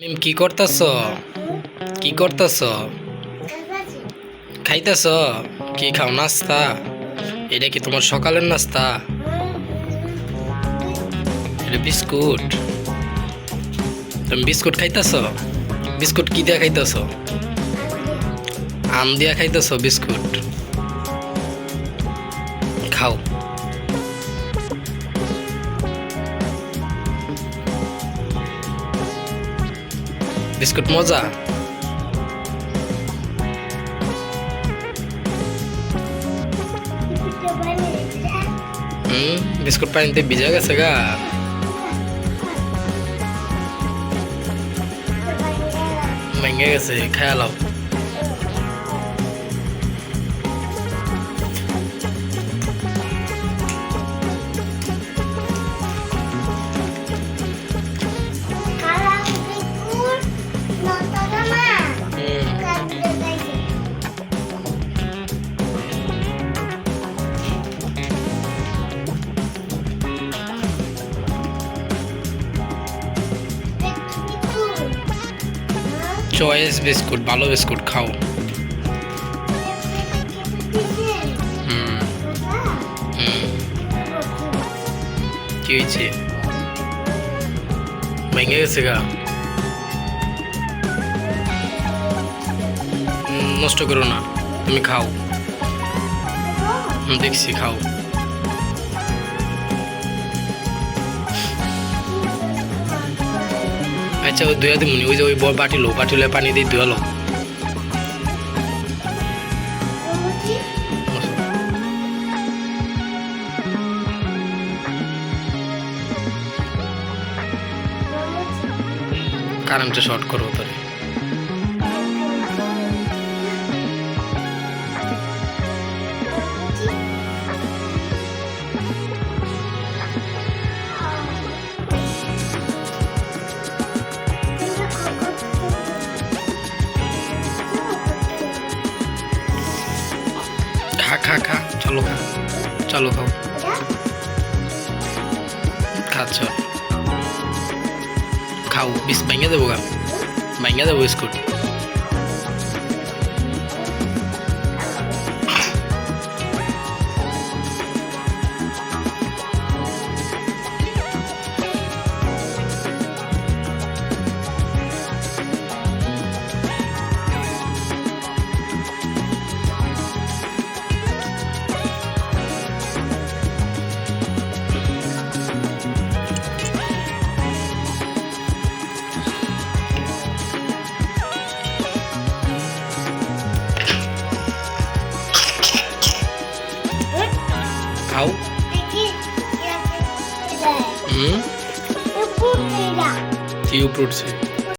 মিম কি করতেছ? কি করতেছ? খাইতেছ? কি খাও, নাস্তা? এটা কি তোমার সকালের নাস্তা? এটা বিস্কুট। তুমি বিস্কুট খাইতেছ? বিস্কুট কি দিয়া খাইতেছ? আম দিয়া খাইতেছ, বিস্কুট। বিস্কুট মজা। হুম বিস্কুট পানিতে ভিজা গেছে গা। ভেঙে গেছে খেয়ালাও চয়েস বিস্কুট, ভালো বিস্কুট খাও। কি হয়েছে? গেছে গা। নষ্ট করো না, তুমি খাও। দেখছি, খাও। আচ্ছা ওই দুয়া দিমুনি। ওই যে ওই বড় বাটি লো বাটি লো পানি দিয়ে ধুয়ালো কারণটা শর্ট করব তোরে। খা খা খা। চলো খা চলো খাও। খাচ্ছ? খাও। বিস ভেঙে দেবো গা। ভেঙে দেবো বিস্কুট। হুম? কি উপর উঠছে